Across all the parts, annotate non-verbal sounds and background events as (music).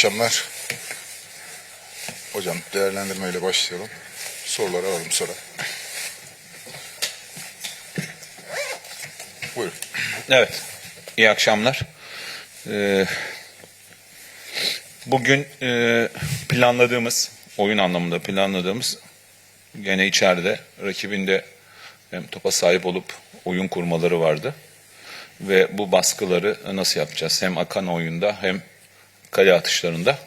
Akşamlar. Hocam değerlendirmeyle başlayalım. Soruları alalım sonra. Buyurun. Evet, iyi akşamlar. Ee, bugün e, planladığımız, oyun anlamında planladığımız gene içeride rakibinde hem topa sahip olup oyun kurmaları vardı. Ve bu baskıları nasıl yapacağız? Hem akan oyunda hem kale atışlarında.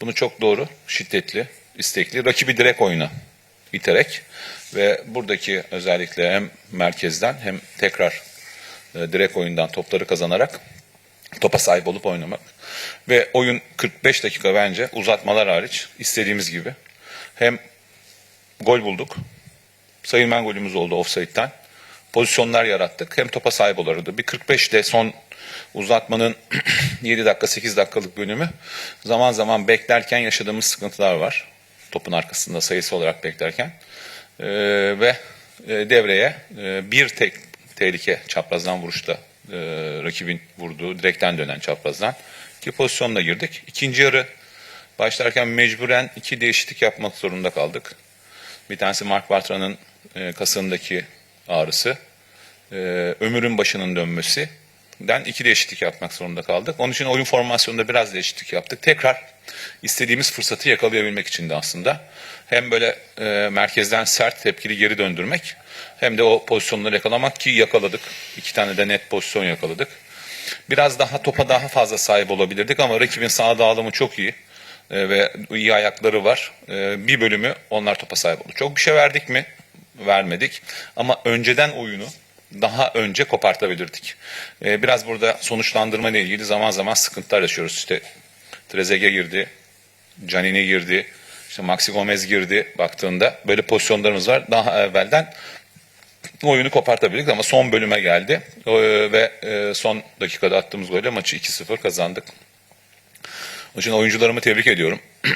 Bunu çok doğru, şiddetli, istekli, rakibi direkt oyuna iterek ve buradaki özellikle hem merkezden hem tekrar e, direkt oyundan topları kazanarak topa sahip olup oynamak. Ve oyun 45 dakika bence uzatmalar hariç istediğimiz gibi. Hem gol bulduk. Sayılmayan golümüz oldu offside'den. Pozisyonlar yarattık. Hem topa sahip olurdu. Bir 45'te son uzatmanın (clears throat) 7 dakika 8 dakikalık bölümü zaman zaman beklerken yaşadığımız sıkıntılar var. Topun arkasında sayısı olarak beklerken. Ee, ve e, devreye e, bir tek tehlike çaprazdan vuruşta e, rakibin vurduğu direkten dönen çaprazdan iki pozisyonla girdik. İkinci yarı başlarken mecburen iki değişiklik yapmak zorunda kaldık. Bir tanesi Mark Bartra'nın e, kasındaki ağrısı, e, ömürün başının dönmesi. Den iki değişiklik yapmak zorunda kaldık. Onun için oyun formasyonunda biraz değişiklik yaptık. Tekrar istediğimiz fırsatı yakalayabilmek için de aslında. Hem böyle e, merkezden sert tepkili geri döndürmek hem de o pozisyonları yakalamak ki yakaladık. İki tane de net pozisyon yakaladık. Biraz daha topa daha fazla sahip olabilirdik ama rakibin sağ dağılımı çok iyi e, ve iyi ayakları var. E, bir bölümü onlar topa sahip oldu. Çok bir şey verdik mi? Vermedik. Ama önceden oyunu daha önce kopartabilirdik. E, biraz burada sonuçlandırma ile ilgili zaman zaman sıkıntılar yaşıyoruz. İşte Trezeguet girdi, Canini girdi, işte Maxi Gomez girdi baktığında. Böyle pozisyonlarımız var. Daha evvelden oyunu kopartabildik ama son bölüme geldi. Ee, ve e, son dakikada attığımız golle maçı 2-0 kazandık. Onun için oyuncularımı tebrik ediyorum. (clears throat)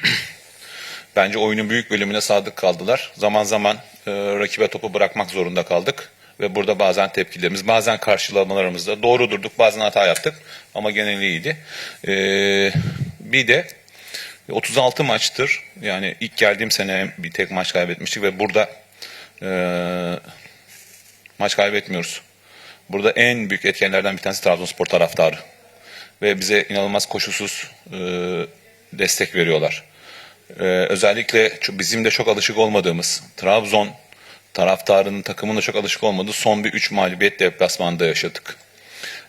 Bence oyunun büyük bölümüne sadık kaldılar. Zaman zaman e, rakibe topu bırakmak zorunda kaldık. Ve burada bazen tepkilerimiz, bazen karşılamalarımızda doğru durduk, bazen hata yaptık. Ama geneli iyiydi. E, bir de 36 maçtır. Yani ilk geldiğim sene bir tek maç kaybetmiştik ve burada e, maç kaybetmiyoruz. Burada en büyük etkenlerden bir tanesi Trabzonspor taraftarı. Ve bize inanılmaz koşulsuz e, destek veriyorlar. E, özellikle bizim de çok alışık olmadığımız Trabzon taraftarının takımının da çok alışık olmadığı son bir 3 mağlubiyet deplasmanda yaşadık.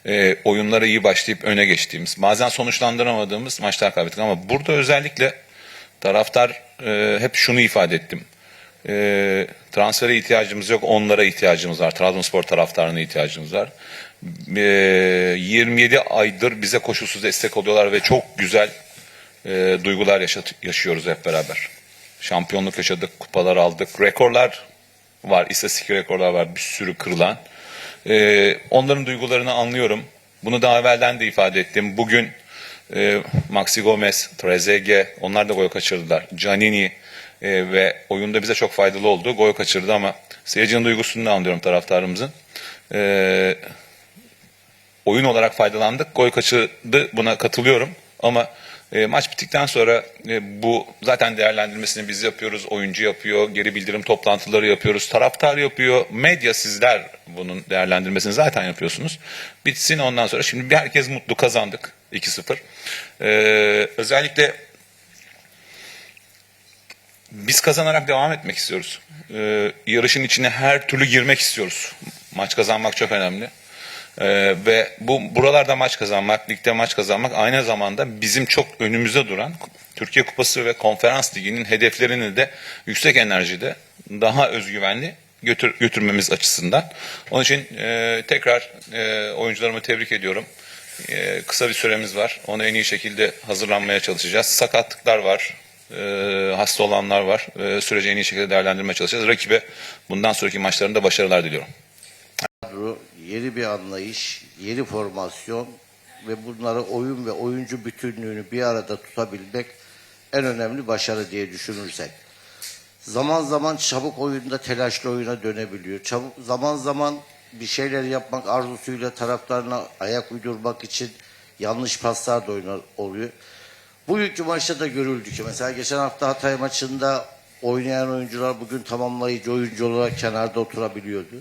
E, oyunlara iyi başlayıp öne geçtiğimiz, bazen sonuçlandıramadığımız maçlar kaybettik ama burada özellikle taraftar e, hep şunu ifade ettim. E, transfere ihtiyacımız yok, onlara ihtiyacımız var. Trabzonspor taraftarına ihtiyacımız var. E, 27 aydır bize koşulsuz destek oluyorlar ve çok güzel e, duygular yaşat, yaşıyoruz hep beraber. Şampiyonluk yaşadık, kupalar aldık, rekorlar var, istatistik rekorlar var, bir sürü kırılan. E, onların duygularını anlıyorum. Bunu daha evvelden de ifade ettim. Bugün e, Maxi Gomez, Trezeguet, onlar da gol kaçırdılar. Canini e, ve oyunda bize çok faydalı oldu. Gol kaçırdı ama seyircinin duygusunu da anlıyorum taraftarımızın. E, oyun olarak faydalandık. Gol kaçırdı buna katılıyorum. Ama e, maç bittikten sonra e, bu zaten değerlendirmesini biz yapıyoruz. Oyuncu yapıyor, geri bildirim toplantıları yapıyoruz. Taraftar yapıyor. Medya sizler bunun değerlendirmesini zaten yapıyorsunuz. Bitsin ondan sonra. Şimdi bir herkes mutlu kazandık 2-0. E, özellikle biz kazanarak devam etmek istiyoruz. Ee, yarışın içine her türlü girmek istiyoruz. Maç kazanmak çok önemli. Ee, ve bu buralarda maç kazanmak, ligde maç kazanmak aynı zamanda bizim çok önümüzde duran Türkiye Kupası ve Konferans Ligi'nin hedeflerini de yüksek enerjide daha özgüvenli götür, götürmemiz açısından. Onun için e, tekrar e, oyuncularımı tebrik ediyorum. E, kısa bir süremiz var. Ona en iyi şekilde hazırlanmaya çalışacağız. Sakatlıklar var. E, hasta olanlar var. E, süreci en iyi şekilde değerlendirmeye çalışacağız. Rakibe bundan sonraki maçlarında başarılar diliyorum. Yeni bir anlayış, yeni formasyon ve bunları oyun ve oyuncu bütünlüğünü bir arada tutabilmek en önemli başarı diye düşünürsek. Zaman zaman çabuk oyunda telaşlı oyuna dönebiliyor. Çabuk, zaman zaman bir şeyler yapmak arzusuyla taraftarına ayak uydurmak için yanlış paslar da oynar, oluyor. Bugünkü maçta da görüldü ki mesela geçen hafta Hatay maçında oynayan oyuncular bugün tamamlayıcı oyuncu olarak kenarda oturabiliyordu.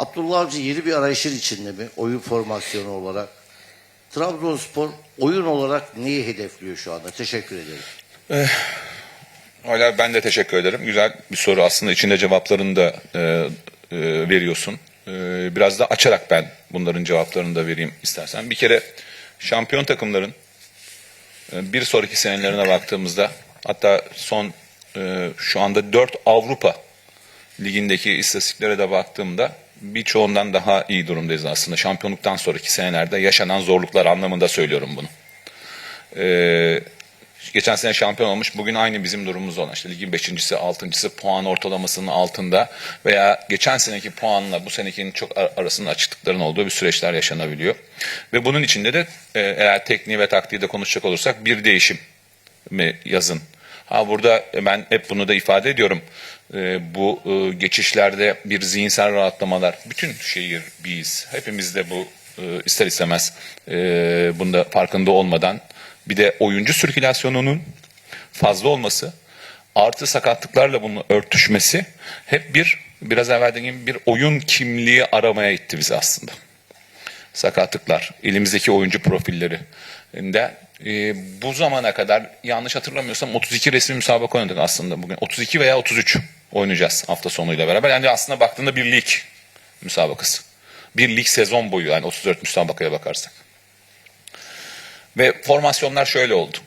Abdullah Avcı yeni bir arayışın içinde mi? Oyun formasyonu olarak. Trabzonspor oyun olarak neyi hedefliyor şu anda? Teşekkür ederim. Hala ben de teşekkür ederim. Güzel bir soru aslında içinde cevaplarını da e, e, veriyorsun. E, biraz da açarak ben bunların cevaplarını da vereyim istersen. Bir kere şampiyon takımların e, bir sonraki senelerine baktığımızda hatta son e, şu anda 4 Avrupa ligindeki istatistiklere de baktığımda birçoğundan daha iyi durumdayız aslında. Şampiyonluktan sonraki senelerde yaşanan zorluklar anlamında söylüyorum bunu. Ee, geçen sene şampiyon olmuş. Bugün aynı bizim durumumuz olan. işte ligin beşincisi, altıncısı puan ortalamasının altında veya geçen seneki puanla bu senekinin çok ar- arasında açıklıkların olduğu bir süreçler yaşanabiliyor. Ve bunun içinde de e, eğer tekniği ve taktiği de konuşacak olursak bir değişim mi yazın. Ha burada ben hep bunu da ifade ediyorum. E, bu e, geçişlerde bir zihinsel rahatlamalar. Bütün şehir biz. Hepimiz de bu e, ister istemez e, bunda farkında olmadan bir de oyuncu sirkülasyonunun fazla olması artı sakatlıklarla bunun örtüşmesi hep bir biraz evvel dediğim bir oyun kimliği aramaya itti bizi aslında sakatlıklar, elimizdeki oyuncu profillerinde e, bu zamana kadar yanlış hatırlamıyorsam 32 resmi müsabaka oynadık aslında bugün. 32 veya 33 oynayacağız hafta sonuyla beraber. Yani aslında baktığında bir lig müsabakası. Bir lig sezon boyu yani 34 müsabakaya bakarsak. Ve formasyonlar şöyle oldu.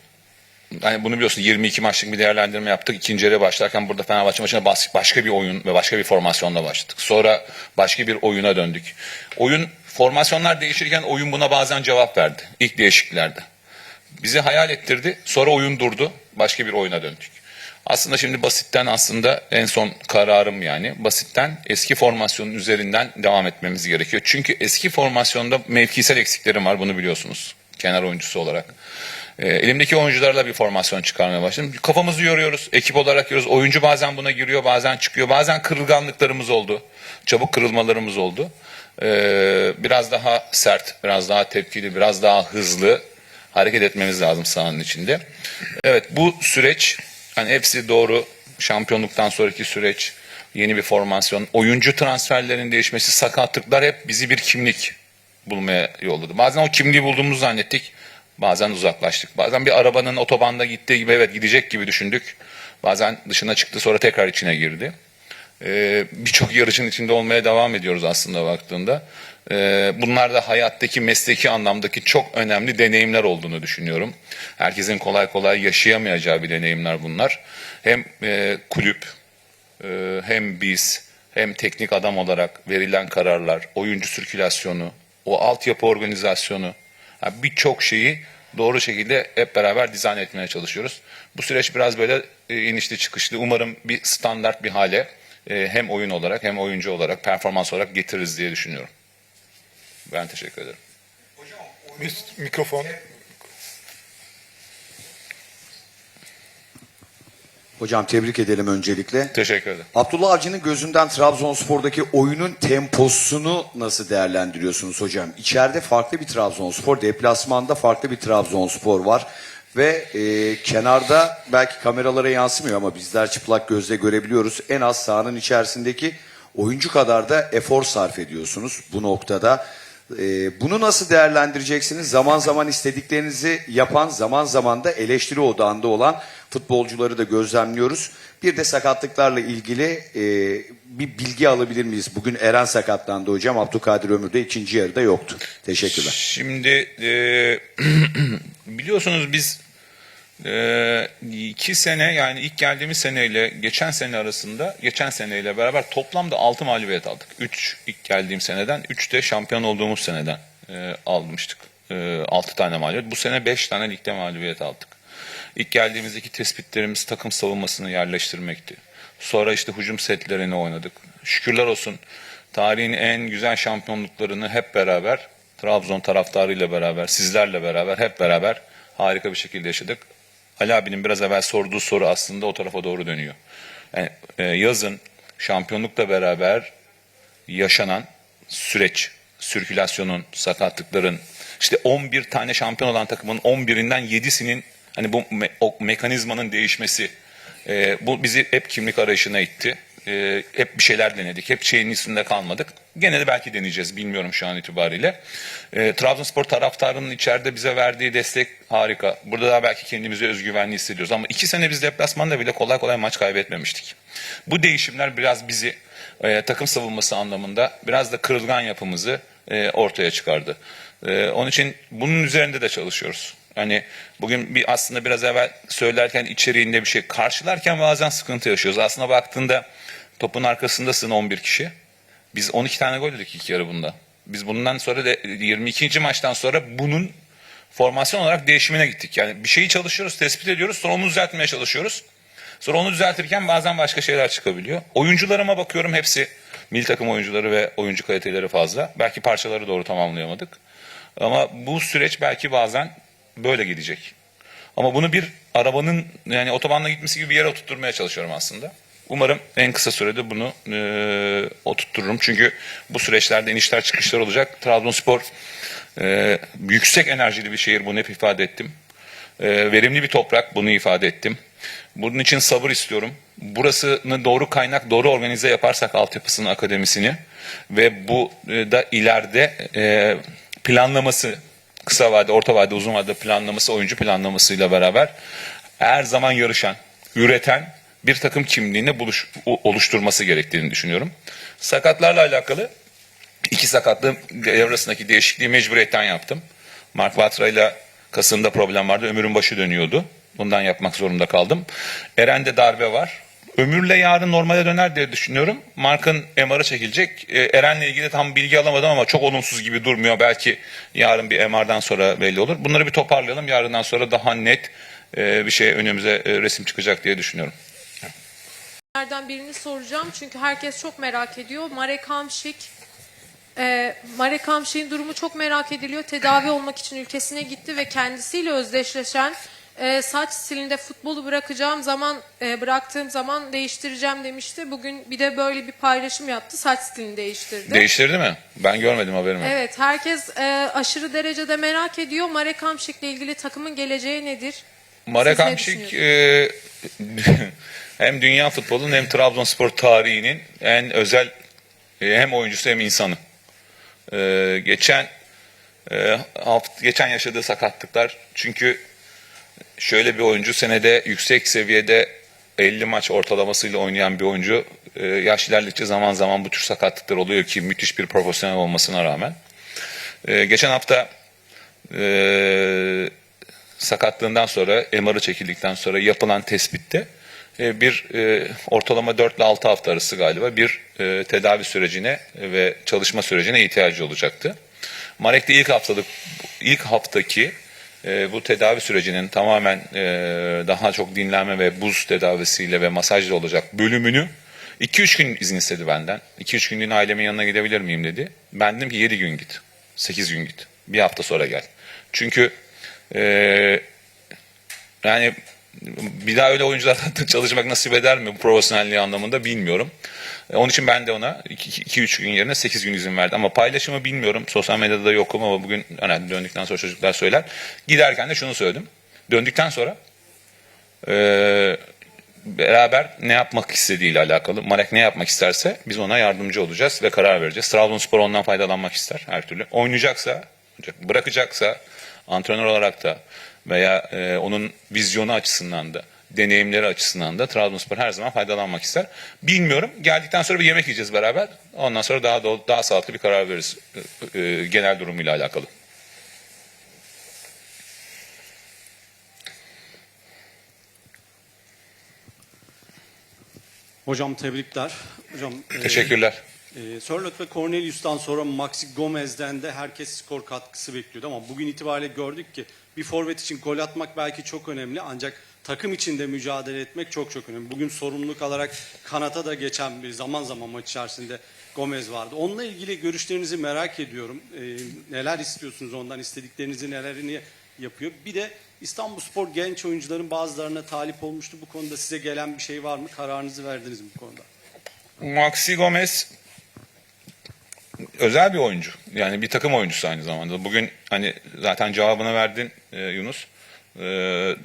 Hani bunu biliyorsun 22 maçlık bir değerlendirme yaptık. İkinci yarıya başlarken burada Fenerbahçe maçına başka bir oyun ve başka bir formasyonla başladık. Sonra başka bir oyuna döndük. Oyun formasyonlar değişirken oyun buna bazen cevap verdi. İlk değişikliklerde. Bizi hayal ettirdi. Sonra oyun durdu. Başka bir oyuna döndük. Aslında şimdi basitten aslında en son kararım yani basitten eski formasyonun üzerinden devam etmemiz gerekiyor. Çünkü eski formasyonda mevkisel eksiklerim var bunu biliyorsunuz kenar oyuncusu olarak. E, elimdeki oyuncularla bir formasyon çıkarmaya başladım. Kafamızı yoruyoruz, ekip olarak yoruyoruz. Oyuncu bazen buna giriyor, bazen çıkıyor. Bazen kırılganlıklarımız oldu. Çabuk kırılmalarımız oldu. E, biraz daha sert, biraz daha tepkili, biraz daha hızlı hareket etmemiz lazım sahanın içinde. Evet bu süreç hani hepsi doğru. Şampiyonluktan sonraki süreç, yeni bir formasyon, oyuncu transferlerinin değişmesi, sakatlıklar hep bizi bir kimlik bulmaya yolladı. Bazen o kimliği bulduğumuzu zannettik. Bazen uzaklaştık. Bazen bir arabanın otobanda gittiği gibi evet gidecek gibi düşündük. Bazen dışına çıktı sonra tekrar içine girdi. Ee, Birçok yarışın içinde olmaya devam ediyoruz aslında baktığında. Ee, bunlar da hayattaki mesleki anlamdaki çok önemli deneyimler olduğunu düşünüyorum. Herkesin kolay kolay yaşayamayacağı bir deneyimler bunlar. Hem e, kulüp ee, hem biz hem teknik adam olarak verilen kararlar, oyuncu sirkülasyonu, o altyapı organizasyonu yani birçok şeyi doğru şekilde hep beraber dizayn etmeye çalışıyoruz. Bu süreç biraz böyle e, inişli çıkışlı. Umarım bir standart bir hale e, hem oyun olarak hem oyuncu olarak performans olarak getiririz diye düşünüyorum. Ben teşekkür ederim. Mis- Mikrofon. Hocam tebrik edelim öncelikle. Teşekkür ederim. Abdullah Avcı'nın gözünden Trabzonspor'daki oyunun temposunu nasıl değerlendiriyorsunuz hocam? İçeride farklı bir Trabzonspor, deplasmanda farklı bir Trabzonspor var. Ve e, kenarda belki kameralara yansımıyor ama bizler çıplak gözle görebiliyoruz. En az sahanın içerisindeki oyuncu kadar da efor sarf ediyorsunuz bu noktada. E, bunu nasıl değerlendireceksiniz? Zaman zaman istediklerinizi yapan, zaman zaman da eleştiri odağında olan futbolcuları da gözlemliyoruz. Bir de sakatlıklarla ilgili e, bir bilgi alabilir miyiz? Bugün Eren sakatlandı hocam. Abdülkadir Ömür de ikinci yarıda yoktu. Teşekkürler. Şimdi e, (clears throat) biliyorsunuz biz e, iki sene yani ilk geldiğimiz seneyle geçen sene arasında geçen seneyle beraber toplamda 6 mağlubiyet aldık. 3 ilk geldiğim seneden 3 de şampiyon olduğumuz seneden e, almıştık. E, 6 tane mağlubiyet. Bu sene 5 tane ligde mağlubiyet aldık. İlk geldiğimizdeki tespitlerimiz takım savunmasını yerleştirmekti. Sonra işte hücum setlerini oynadık. Şükürler olsun tarihin en güzel şampiyonluklarını hep beraber Trabzon taraftarıyla beraber, sizlerle beraber hep beraber harika bir şekilde yaşadık. Ali abinin biraz evvel sorduğu soru aslında o tarafa doğru dönüyor. Yani, e, yazın şampiyonlukla beraber yaşanan süreç, sirkülasyonun, sakatlıkların, işte 11 tane şampiyon olan takımın 11'inden 7'sinin Hani bu me- o mekanizmanın değişmesi e, bu bizi hep kimlik arayışına itti. E, hep bir şeyler denedik. Hep şeyin üstünde kalmadık. Gene de belki deneyeceğiz. Bilmiyorum şu an itibariyle. E, Trabzonspor taraftarının içeride bize verdiği destek harika. Burada da belki kendimizi özgüvenli hissediyoruz. Ama iki sene biz deplasmanda bile kolay kolay maç kaybetmemiştik. Bu değişimler biraz bizi e, takım savunması anlamında biraz da kırılgan yapımızı e, ortaya çıkardı. E, onun için bunun üzerinde de çalışıyoruz. Hani bugün bir aslında biraz evvel söylerken içeriğinde bir şey karşılarken bazen sıkıntı yaşıyoruz. Aslında baktığında topun arkasındasın 11 kişi. Biz 12 tane gol yedik ilk yarı bunda. Biz bundan sonra da 22. maçtan sonra bunun formasyon olarak değişimine gittik. Yani bir şeyi çalışıyoruz, tespit ediyoruz, sonra onu düzeltmeye çalışıyoruz. Sonra onu düzeltirken bazen başka şeyler çıkabiliyor. Oyuncularıma bakıyorum hepsi milli takım oyuncuları ve oyuncu kaliteleri fazla. Belki parçaları doğru tamamlayamadık. Ama bu süreç belki bazen böyle gidecek. Ama bunu bir arabanın yani otobanla gitmesi gibi bir yere oturtturmaya çalışıyorum aslında. Umarım en kısa sürede bunu e, oturttururum. Çünkü bu süreçlerde inişler çıkışlar olacak. Trabzonspor e, yüksek enerjili bir şehir bunu hep ifade ettim. E, verimli bir toprak bunu ifade ettim. Bunun için sabır istiyorum. Burasını doğru kaynak, doğru organize yaparsak altyapısını, akademisini ve bu e, da ileride e, planlaması, kısa vade, orta vade, uzun vade planlaması, oyuncu planlamasıyla beraber her zaman yarışan, üreten bir takım kimliğini buluş, oluşturması gerektiğini düşünüyorum. Sakatlarla alakalı iki sakatlığın arasındaki değişikliği mecburiyetten yaptım. Mark Vatra ile Kasım'da problem vardı. Ömür'ün başı dönüyordu. Bundan yapmak zorunda kaldım. Eren'de darbe var. Ömür'le yarın normale döner diye düşünüyorum. Mark'ın MR'ı çekilecek. Ee, Eren'le ilgili tam bilgi alamadım ama çok olumsuz gibi durmuyor. Belki yarın bir MR'dan sonra belli olur. Bunları bir toparlayalım. Yarından sonra daha net e, bir şey önümüze e, resim çıkacak diye düşünüyorum. Nereden birini soracağım çünkü herkes çok merak ediyor. Marek Hamşik, e, Marek Hamşik'in durumu çok merak ediliyor. Tedavi olmak için ülkesine gitti ve kendisiyle özdeşleşen e, saç stilinde futbolu bırakacağım zaman e, bıraktığım zaman değiştireceğim demişti. Bugün bir de böyle bir paylaşım yaptı. Saç stilini değiştirdi. Değiştirdi mi? Ben görmedim haberimi. evet, herkes e, aşırı derecede merak ediyor. Marek Hamşik'le ilgili takımın geleceği nedir? Marek Siz ne Hamşik e, hem dünya futbolunun hem Trabzonspor tarihinin en özel e, hem oyuncusu hem insanı. E, geçen e, haft, geçen yaşadığı sakatlıklar çünkü şöyle bir oyuncu senede yüksek seviyede 50 maç ortalamasıyla oynayan bir oyuncu e, yaş ilerledikçe zaman zaman bu tür sakatlıklar oluyor ki müthiş bir profesyonel olmasına rağmen. E, geçen hafta e, sakatlığından sonra MR'ı çekildikten sonra yapılan tespitte bir e, ortalama 4 ile 6 hafta arası galiba bir tedavi sürecine ve çalışma sürecine ihtiyacı olacaktı. Marek'te ilk haftalık ilk haftaki e, bu tedavi sürecinin tamamen e, daha çok dinlenme ve buz tedavisiyle ve masajla olacak bölümünü 2-3 gün izin istedi benden. 2-3 günlüğüne ailemin yanına gidebilir miyim dedi. Ben dedim ki 7 gün git. 8 gün git. Bir hafta sonra gel. Çünkü ee, yani bir daha öyle oyuncularla (laughs) çalışmak nasip eder mi profesyonelliği anlamında bilmiyorum. E, Onun için ben de ona 2-3 gün yerine 8 gün izin verdim. Ama paylaşımı bilmiyorum. Sosyal medyada da yokum ama bugün hani döndükten sonra çocuklar söyler. Giderken de şunu söyledim. Döndükten sonra e, beraber ne yapmak istediğiyle alakalı. Marek ne yapmak isterse biz ona yardımcı olacağız ve karar vereceğiz. Trabzonspor ondan faydalanmak ister her türlü. Oynayacaksa, bırakacaksa antrenör olarak da veya e, onun vizyonu açısından da deneyimleri açısından da Trabzonspor her zaman faydalanmak ister. Bilmiyorum. Geldikten sonra bir yemek yiyeceğiz beraber. Ondan sonra daha da, daha sağlıklı bir karar veririz e, e, genel durumuyla alakalı. Hocam tebrikler. Hocam e, Teşekkürler. e, Sörloth ve Cornelius'tan sonra Maxi Gomez'den de herkes skor katkısı bekliyordu ama bugün itibariyle gördük ki bir forvet için gol atmak belki çok önemli ancak takım içinde mücadele etmek çok çok önemli. Bugün sorumluluk alarak kanata da geçen bir zaman zaman maç içerisinde Gomez vardı. Onunla ilgili görüşlerinizi merak ediyorum. E, neler istiyorsunuz ondan, istediklerinizi nelerini yapıyor. Bir de İstanbulspor genç oyuncuların bazılarına talip olmuştu. Bu konuda size gelen bir şey var mı? Kararınızı verdiniz mi bu konuda? Maxi Gomez özel bir oyuncu. Yani bir takım oyuncusu aynı zamanda. Bugün hani zaten cevabını verdin e, Yunus. e,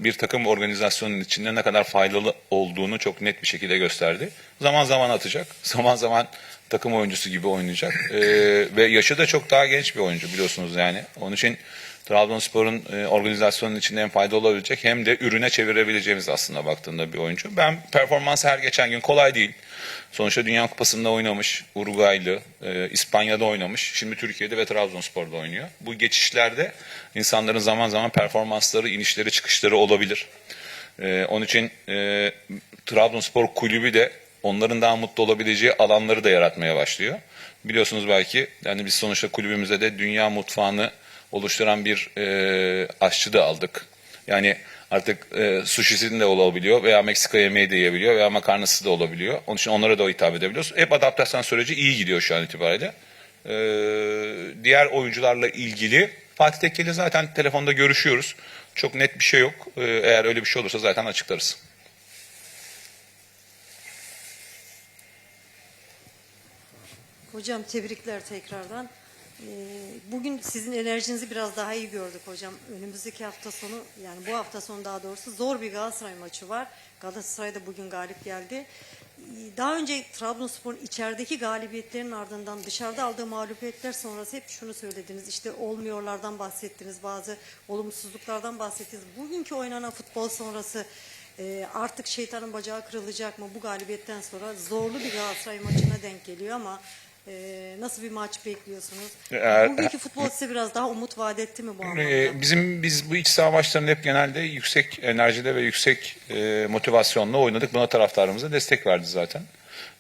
bir takım organizasyonun içinde ne kadar faydalı olduğunu çok net bir şekilde gösterdi. Zaman zaman atacak, (laughs) zaman zaman takım oyuncusu gibi oynayacak E, ve yaşı da çok daha genç bir oyuncu biliyorsunuz yani. Onun için Trabzonspor'un e, organizasyonun içinde hem fayda olabilecek hem de ürüne çevirebileceğimiz aslında baktığında bir oyuncu. Ben performansı her geçen gün kolay değil. Sonuçta Dünya Kupası'nda oynamış, Uruguaylı, e, İspanya'da oynamış, şimdi Türkiye'de ve Trabzonspor'da oynuyor. Bu geçişlerde insanların zaman zaman performansları, inişleri, çıkışları olabilir. E, onun için e, Trabzonspor kulübü de onların daha mutlu olabileceği alanları da yaratmaya başlıyor. Biliyorsunuz belki yani biz sonuçta kulübümüze de dünya mutfağını oluşturan bir e, aşçı da aldık. Yani artık e, sushi'sinin de olabiliyor veya Meksika yemeği de yiyebiliyor veya makarnası da olabiliyor. Onun için onlara da hitap edebiliyoruz. Hep adaptasyon süreci iyi gidiyor şu an itibariyle. E, diğer oyuncularla ilgili Fatih Tekke zaten telefonda görüşüyoruz. Çok net bir şey yok. E, eğer öyle bir şey olursa zaten açıklarız. Hocam tebrikler tekrardan. Ee, Bugün sizin enerjinizi biraz daha iyi gördük hocam. Önümüzdeki hafta sonu yani bu hafta sonu daha doğrusu zor bir Galatasaray maçı var. Galatasaray da bugün galip geldi. Ee, Daha önce Trabzonspor'un içerideki galibiyetlerin ardından dışarıda aldığı mağlubiyetler sonrası hep şunu söylediniz. İşte olmuyorlardan bahsettiniz, bazı olumsuzluklardan bahsettiniz. Bugünkü oynanan futbol sonrası e, artık şeytanın bacağı kırılacak mı? Bu galibiyetten sonra zorlu bir Galatasaray maçına denk geliyor ama e, nasıl bir maç bekliyorsunuz? Eğer- Bugünkü futbol size biraz daha umut vaat etti mi bu anlamda? Ee, bizim biz bu iç saha maçlarında hep genelde yüksek enerjide ve yüksek e, motivasyonla oynadık. Buna taraftarımız da destek verdi zaten.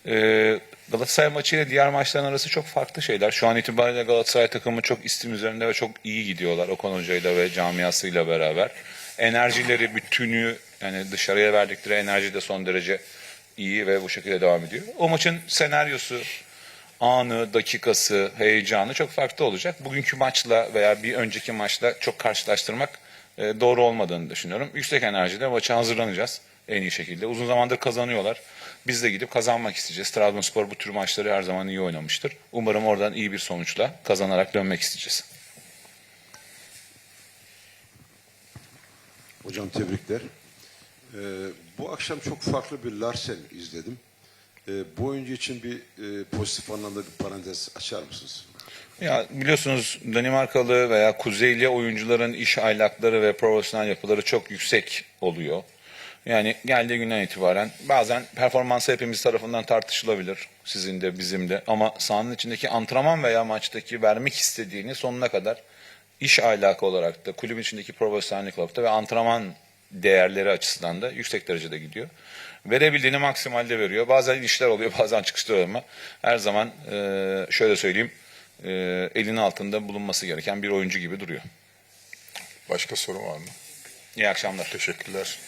Ee, Galatasaray maçı ile diğer maçların arası çok farklı şeyler. Şu an itibariyle Galatasaray takımı çok istim üzerinde ve çok iyi gidiyorlar Okan Hoca'yla ve camiasıyla beraber. Enerjileri, bütünü yani dışarıya verdikleri enerji de son derece iyi ve bu şekilde devam ediyor. O maçın senaryosu, anı, dakikası, heyecanı çok farklı olacak. Bugünkü maçla veya bir önceki maçla çok karşılaştırmak e, doğru olmadığını düşünüyorum. Yüksek enerjide maça hazırlanacağız en iyi şekilde. Uzun zamandır kazanıyorlar. Biz de gidip kazanmak isteyeceğiz. Trabzonspor bu tür maçları her zaman iyi oynamıştır. Umarım oradan iyi bir sonuçla kazanarak dönmek isteyeceğiz. Hocam tebrikler. Ee, bu akşam çok farklı bir Larsen izledim. Ee, bu oyuncu için bir e, pozitif anlamda bir parantez açar mısınız? Ya biliyorsunuz Danimarkalı veya Kuzeyli oyuncuların iş ahlakları ve profesyonel yapıları çok yüksek oluyor. Yani geldiği günden itibaren bazen performansı hepimiz tarafından tartışılabilir. Sizin de bizim de. Ama sahanın içindeki antrenman veya maçtaki vermek istediğini sonuna kadar iş ahlakı olarak da kulübün içindeki profesyonellik olarak da ve antrenman değerleri açısından da yüksek derecede gidiyor. Verebildiğini maksimalde veriyor. Bazen inişler oluyor, bazen çıkışlar oluyor ama her zaman e, şöyle söyleyeyim e, elinin altında bulunması gereken bir oyuncu gibi duruyor. Başka soru var mı? İyi akşamlar. Teşekkürler.